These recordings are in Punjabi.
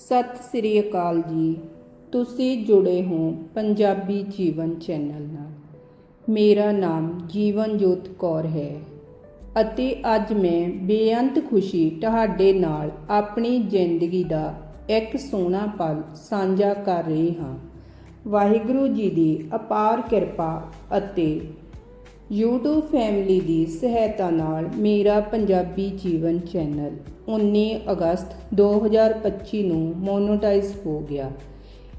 ਸਤਿ ਸ੍ਰੀ ਅਕਾਲ ਜੀ। ਤੁਸੀਂ ਜੁੜੇ ਹੋ ਪੰਜਾਬੀ ਜੀਵਨ ਚੈਨਲ ਨਾਲ। ਮੇਰਾ ਨਾਮ ਜੀਵਨਜੋਤ ਕੌਰ ਹੈ ਅਤੇ ਅੱਜ ਮੈਂ ਬੇਅੰਤ ਖੁਸ਼ੀ ਤੁਹਾਡੇ ਨਾਲ ਆਪਣੀ ਜ਼ਿੰਦਗੀ ਦਾ ਇੱਕ ਸੋਹਣਾ ਪਲ ਸਾਂਝਾ ਕਰ ਰਹੀ ਹਾਂ। ਵਾਹਿਗੁਰੂ ਜੀ ਦੀ ਅਪਾਰ ਕਿਰਪਾ ਅਤੇ YouTube ਫੈਮਿਲੀ ਦੀ ਸਹਾਇਤਾ ਨਾਲ ਮੇਰਾ ਪੰਜਾਬੀ ਜੀਵਨ ਚੈਨਲ 19 ਅਗਸਤ 2025 ਨੂੰ ਮੋਨੋਟਾਈਜ਼ ਹੋ ਗਿਆ।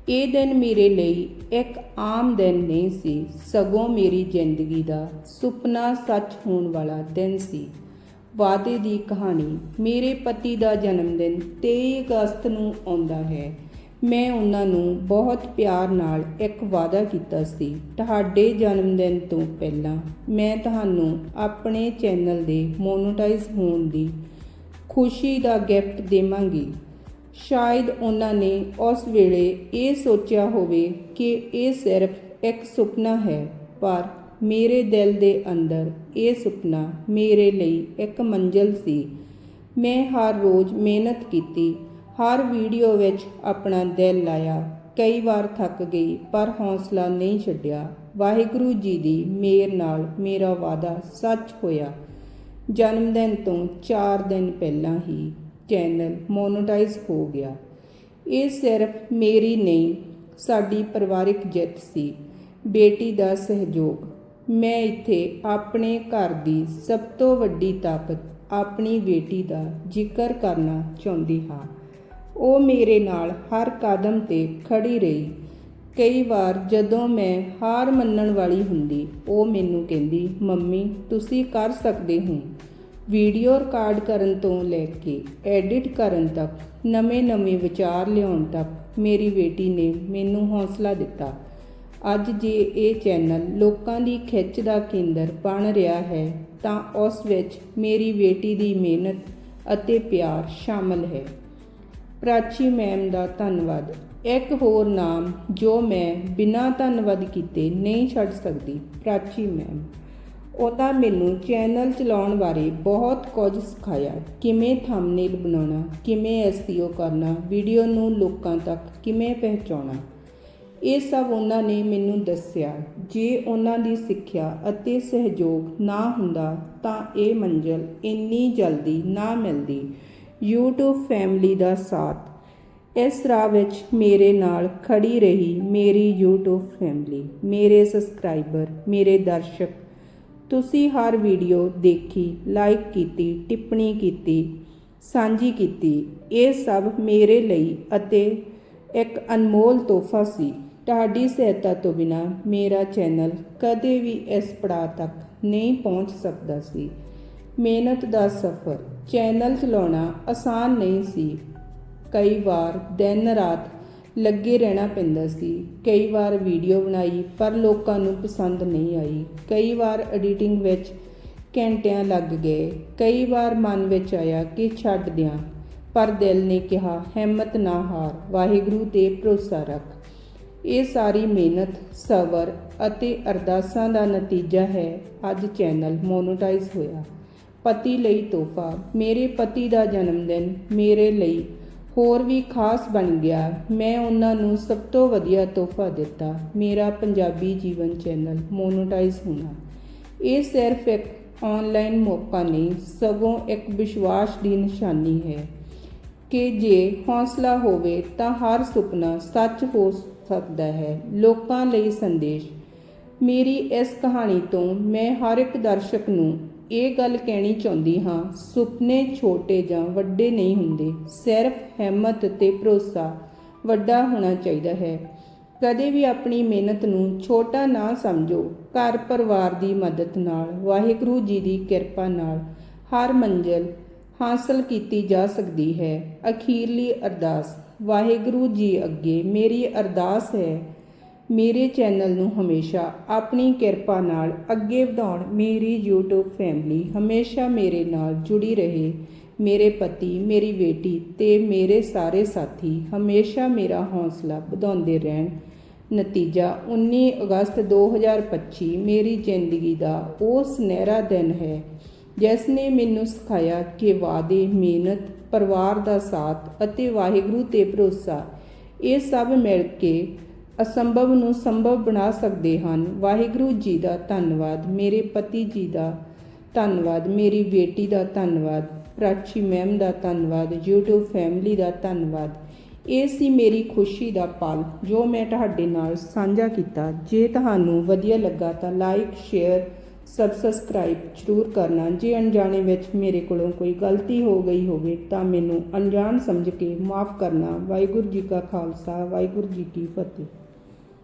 ਇਹ ਦਿਨ ਮੇਰੇ ਲਈ ਇੱਕ ਆਮ ਦਿਨ ਨਹੀਂ ਸੀ, ਸਗੋਂ ਮੇਰੀ ਜ਼ਿੰਦਗੀ ਦਾ ਸੁਪਨਾ ਸੱਚ ਹੋਣ ਵਾਲਾ ਦਿਨ ਸੀ। ਵਾਅਦੇ ਦੀ ਕਹਾਣੀ, ਮੇਰੇ ਪਤੀ ਦਾ ਜਨਮ ਦਿਨ 23 ਅਗਸਤ ਨੂੰ ਆਉਂਦਾ ਹੈ। ਮੈਂ ਉਹਨਾਂ ਨੂੰ ਬਹੁਤ ਪਿਆਰ ਨਾਲ ਇੱਕ ਵਾਅਦਾ ਕੀਤਾ ਸੀ। ਤੁਹਾਡੇ ਜਨਮ ਦਿਨ ਤੋਂ ਪਹਿਲਾਂ ਮੈਂ ਤੁਹਾਨੂੰ ਆਪਣੇ ਚੈਨਲ ਦੇ ਮੋਨੋਟਾਈਜ਼ ਹੋਣ ਦੀ ਖੁਸ਼ੀ ਦਾ ਗਿਫਟ ਦੇਵਾਂਗੀ। ਸ਼ਾਇਦ ਉਹਨਾਂ ਨੇ ਉਸ ਵੇਲੇ ਇਹ ਸੋਚਿਆ ਹੋਵੇ ਕਿ ਇਹ ਸਿਰਫ ਇੱਕ ਸੁਪਨਾ ਹੈ, ਪਰ ਮੇਰੇ ਦਿਲ ਦੇ ਅੰਦਰ ਇਹ ਸੁਪਨਾ ਮੇਰੇ ਲਈ ਇੱਕ ਮੰਜ਼ਿਲ ਸੀ। ਮੈਂ ਹਰ ਰੋਜ਼ ਮਿਹਨਤ ਕੀਤੀ ਹਰ ਵੀਡੀਓ ਵਿੱਚ ਆਪਣਾ ਦਿਲ ਲਾਇਆ। ਕਈ ਵਾਰ ਥੱਕ ਗਈ, ਪਰ ਹੌਸਲਾ ਨਹੀਂ ਛੱਡਿਆ। ਵਾਹਿਗੁਰੂ ਜੀ ਦੀ ਮੇਰ ਨਾਲ ਮੇਰਾ ਵਾਅਦਾ ਸੱਚ ਹੋਇਆ। ਜਨਮ ਦਿਨ ਤੋਂ 4 ਦਿਨ ਪਹਿਲਾਂ ਹੀ ਚੈਨਲ ਮੋਨੋਟਾਈਜ਼ ਹੋ ਗਿਆ। ਇਹ ਸਿਰਫ ਮੇਰੀ ਨਹੀਂ, ਸਾਡੀ ਪਰਿਵਾਰਿਕ ਜਿੱਤ ਸੀ। ਬੇਟੀ ਦਾ ਸਹਿਯੋਗ। ਮੈਂ ਇੱਥੇ ਆਪਣੇ ਘਰ ਦੀ ਸਭ ਤੋਂ ਵੱਡੀ ਤਾਕਤ, ਆਪਣੀ ਬੇਟੀ ਦਾ ਜ਼ਿਕਰ ਕਰਨਾ ਚਾਹੁੰਦੀ ਹਾਂ। ਉਹ ਮੇਰੇ ਨਾਲ ਹਰ ਕਦਮ ਤੇ ਖੜੀ ਰਹੀ। ਕਈ ਵਾਰ ਜਦੋਂ ਮੈਂ ਹਾਰ ਮੰਨਣ ਵਾਲੀ ਹੁੰਦੀ, ਉਹ ਮੈਨੂੰ ਕਹਿੰਦੀ, ਮੰਮੀ, ਤੁਸੀਂ ਕਰ ਸਕਦੇ ਹੋ। ਵੀਡੀਓ ਰਿਕਾਰਡ ਕਰਨ ਤੋਂ ਲੈ ਕੇ ਐਡਿਟ ਕਰਨ ਤੱਕ ਨਵੇਂ-ਨਵੇਂ ਵਿਚਾਰ ਲਿਆਉਣ ਤੱਕ, ਮੇਰੀ ਬੇਟੀ ਨੇ ਮੈਨੂੰ ਹੌਸਲਾ ਦਿੱਤਾ। ਅੱਜ ਜੇ ਇਹ ਚੈਨਲ ਲੋਕਾਂ ਦੀ ਖਿੱਚ ਦਾ ਕੇਂਦਰ ਬਣ ਰਿਹਾ ਹੈ, ਤਾਂ ਉਸ ਵਿੱਚ ਮੇਰੀ ਬੇਟੀ ਦੀ ਮਿਹਨਤ ਅਤੇ ਪਿਆਰ ਸ਼ਾਮਲ ਹੈ। ਪ੍ਰਾਚੀ ਮੈਮ ਦਾ ਧੰਨਵਾਦ। ਇੱਕ ਹੋਰ ਨਾਮ ਜੋ ਮੈਂ ਬਿਨਾਂ ਧੰਨਵਾਦ ਕੀਤੇ ਨਹੀਂ ਛੱਡ ਸਕਦੀ, ਪ੍ਰਾਚੀ ਮੈਮ। ਉਹਦਾ ਮੈਨੂੰ ਚੈਨਲ ਚਲਾਉਣ ਬਾਰੇ ਬਹੁਤ ਕੁਝ ਸਿਖਾਇਆ। ਕਿਵੇਂ ਥੰਬਨੇਲ ਬਣਾਉਣਾ, ਕਿਵੇਂ ਐਸਈਓ ਕਰਨਾ ਵੀਡੀਓ ਨੂੰ ਲੋਕਾਂ ਤੱਕ ਕਿਵੇਂ ਪਹੁੰਚਾਉਣਾ। ਇਹ ਸਭ ਉਹਨਾਂ ਨੇ ਮੈਨੂੰ ਦੱਸਿਆ। ਜੇ ਉਹਨਾਂ ਦੀ ਸਿੱਖਿਆ ਅਤੇ ਸਹਿਯੋਗ ਨਾ ਹੁੰਦਾ ਤਾਂ ਇਹ ਮੰਜ਼ਲ ਇੰਨੀ ਜਲਦੀ ਨਾ ਮਿਲਦੀ। YouTube ਫੈਮਿਲੀ ਦਾ ਸਾਥ। ਇਸ ਰਾਹ ਵਿੱਚ ਮੇਰੇ ਨਾਲ ਖੜੀ ਰਹੀ ਮੇਰੀ YouTube ਫੈਮਿਲੀ ਮੇਰੇ ਸਬਸਕ੍ਰਾਈਬਰ ਮੇਰੇ ਦਰਸ਼ਕ। ਤੁਸੀਂ ਹਰ ਵੀਡੀਓ ਦੇਖੀ ਲਾਈਕ ਕੀਤੀ, ਟਿੱਪਣੀ ਕੀਤੀ, ਸਾਂਝੀ ਕੀਤੀ। ਇਹ ਸਭ ਮੇਰੇ ਲਈ ਅਤੇ ਇੱਕ ਅਨਮੋਲ ਤੋਹਫਾ ਸੀ। ਤੁਹਾਡੀ ਸਹਾਇਤਾ ਤੋਂ ਬਿਨਾ ਮੇਰਾ ਚੈਨਲ ਕਦੇ ਵੀ ਇਸ ਪੜਾਅ ਤੱਕ ਨਹੀਂ ਪਹੁੰਚ ਸਕਦਾ ਸੀ। ਮਿਹਨਤ ਦਾ ਸਫ਼ਰ। ਚੈਨਲ ਚਲਾਉਣਾ ਆਸਾਨ ਨਹੀਂ ਸੀ। ਕਈ ਵਾਰ ਦਿਨ ਰਾਤ ਲੱਗੇ ਰਹਿਣਾ ਪੈਂਦਾ ਸੀ। ਕਈ ਵਾਰ ਵੀਡੀਓ ਬਣਾਈ, ਪਰ ਲੋਕਾਂ ਨੂੰ ਪਸੰਦ ਨਹੀਂ ਆਈ। ਕਈ ਵਾਰ ਐਡੀਟਿੰਗ ਵਿੱਚ ਘੰਟਿਆਂ ਲੱਗ ਗਏ। ਕਈ ਵਾਰ ਮਨ ਵਿੱਚ ਆਇਆ ਕਿ ਛੱਡ ਦਿਆਂ। ਪਰ ਦਿਲ ਨੇ ਕਿਹਾ, ਹਿੰਮਤ ਨਾ ਹਾਰ। ਵਾਹਿਗੁਰੂ ਤੇ ਭਰੋਸਾ ਰੱਖ। ਇਹ ਸਾਰੀ ਮਿਹਨਤ, ਸਬਰ ਅਤੇ ਅਰਦਾਸਾਂ ਦਾ ਨਤੀਜਾ ਹੈ। ਅੱਜ ਚੈਨਲ ਮੋਨੋਟਾਈਜ਼ ਹੋਇਆ। ਪਤੀ ਲਈ ਤੋਹਫਾ। ਮੇਰੇ ਪਤੀ ਦਾ ਜਨਮ ਦਿਨ ਮੇਰੇ ਲਈ ਹੋਰ ਵੀ ਖਾਸ ਬਣ ਗਿਆ। ਮੈਂ ਉਹਨਾਂ ਨੂੰ ਸਭ ਤੋਂ ਵਧੀਆ ਤੋਹਫਾ ਦਿੱਤਾ। ਮੇਰਾ ਪੰਜਾਬੀ ਜੀਵਨ ਚੈਨਲ ਮੋਨੋਟਾਈਜ਼ ਹੋਣਾ। ਇਹ ਸਿਰਫ ਇੱਕ ਆਨਲਾਈਨ ਮੌਕਾ ਨਹੀਂ, ਸਗੋਂ ਇੱਕ ਵਿਸ਼ਵਾਸ ਦੀ ਨਿਸ਼ਾਨੀ ਹੈ ਕਿ ਜੇ ਹੌਸਲਾ ਹੋਵੇ ਤਾਂ ਹਰ ਸੁਪਨਾ ਸੱਚ ਹੋ ਸਕਦਾ ਹੈ। ਲੋਕਾਂ ਲਈ ਸੰਦੇਸ਼। ਮੇਰੀ ਇਸ ਕਹਾਣੀ ਤੋਂ ਮੈਂ ਹਰ ਇੱਕ ਦਰਸ਼ਕ ਨੂੰ ਇਹ ਗੱਲ ਕਹਿਣੀ ਚਾਹੁੰਦੀ ਹਾਂ, ਸੁਪਨੇ ਛੋਟੇ ਜਾਂ ਵੱਡੇ ਨਹੀਂ ਹੁੰਦੇ, ਸਿਰਫ ਹਿੰਮਤ ਤੇ ਭਰੋਸਾ ਵੱਡਾ ਹੋਣਾ ਚਾਹੀਦਾ ਹੈ। ਕਦੇ ਵੀ ਆਪਣੀ ਮਿਹਨਤ ਨੂੰ ਛੋਟਾ ਨਾ ਸਮਝੋ, ਘਰ ਪਰਿਵਾਰ ਦੀ ਮਦਦ ਨਾਲ, ਵਾਹਿਗੁਰੂ ਜੀ ਦੀ ਕਿਰਪਾ ਨਾਲ ਹਰ ਮੰਜ਼ਿਲ ਹਾਸਲ ਕੀਤੀ ਜਾ ਸਕਦੀ ਹੈ। ਅਖੀਰਲੀ ਅਰਦਾਸ, ਵਾਹਿਗੁਰੂ ਜੀ ਅੱਗੇ ਮੇਰੀ ਅਰਦਾਸ ਹੈ ਮੇਰੇ ਚੈਨਲ ਨੂੰ ਹਮੇਸ਼ਾ ਆਪਣੀ ਕਿਰਪਾ ਨਾਲ ਅੱਗੇ ਵਧਾਉਣ ਮੇਰੀ YouTube ਫੈਮਿਲੀ ਹਮੇਸ਼ਾ ਮੇਰੇ ਨਾਲ ਜੁੜੀ ਰਹੇ। ਮੇਰੇ ਪਤੀ, ਮੇਰੀ ਬੇਟੀ ਤੇ ਮੇਰੇ ਸਾਰੇ ਸਾਥੀ ਹਮੇਸ਼ਾ ਮੇਰਾ ਹੌਸਲਾ ਵਧਾਉਂਦੇ ਰਹਿਣ। ਨਤੀਜਾ 19 ਅਗਸਤ 2025 ਮੇਰੀ ਜ਼ਿੰਦਗੀ ਦਾ ਉਹ ਸੁਨਹਿਰਾ ਦਿਨ ਹੈ, ਜਿਸ ਨੇ ਮੈਨੂੰ ਸਿਖਾਇਆ ਕਿ ਵਾਅਦੇ, ਮਿਹਨਤ, ਪਰਿਵਾਰ ਦਾ ਸਾਥ ਅਤੇ ਵਾਹਿਗੁਰੂ ਤੇ ਭਰੋਸਾ ਇਹ ਸਭ ਮਿਲ ਕੇ ਅਸੰਭਵ ਨੂੰ ਸੰਭਵ ਬਣਾ ਸਕਦੇ ਹਨ। ਵਾਹਿਗੁਰੂ ਜੀ ਦਾ ਧੰਨਵਾਦ। ਮੇਰੇ ਪਤੀ ਜੀ ਦਾ ਧੰਨਵਾਦ। ਮੇਰੀ ਬੇਟੀ ਦਾ ਧੰਨਵਾਦ। ਪ੍ਰਾਚੀ ਮੈਮ ਦਾ ਧੰਨਵਾਦ। YouTube ਫੈਮਿਲੀ ਦਾ ਧੰਨਵਾਦ। ਇਹ ਸੀ ਮੇਰੀ ਖੁਸ਼ੀ ਦਾ ਪਲ, ਜੋ ਮੈਂ ਤੁਹਾਡੇ ਨਾਲ ਸਾਂਝਾ ਕੀਤਾ। ਜੇ ਤੁਹਾਨੂੰ ਵਧੀਆ ਲੱਗਾ ਤਾਂ ਲਾਈਕ ਸ਼ੇਅਰ ਸਬਸਕ੍ਰਾਈਬ ਜ਼ਰੂਰ ਕਰਨਾ। ਜੇ ਅਣਜਾਣੇ ਵਿੱਚ ਮੇਰੇ ਕੋਲੋਂ ਕੋਈ ਗਲਤੀ ਹੋ ਗਈ ਹੋਵੇ ਤਾਂ ਮੈਨੂੰ ਅਣਜਾਣ ਸਮਝ ਕੇ ਮਾਫ ਕਰਨਾ। ਵਾਹਿਗੁਰੂ ਜੀ ਕਾ ਖਾਲਸਾ, ਵਾਹਿਗੁਰੂ ਜੀ ਕੀ ਫਤਿਹ।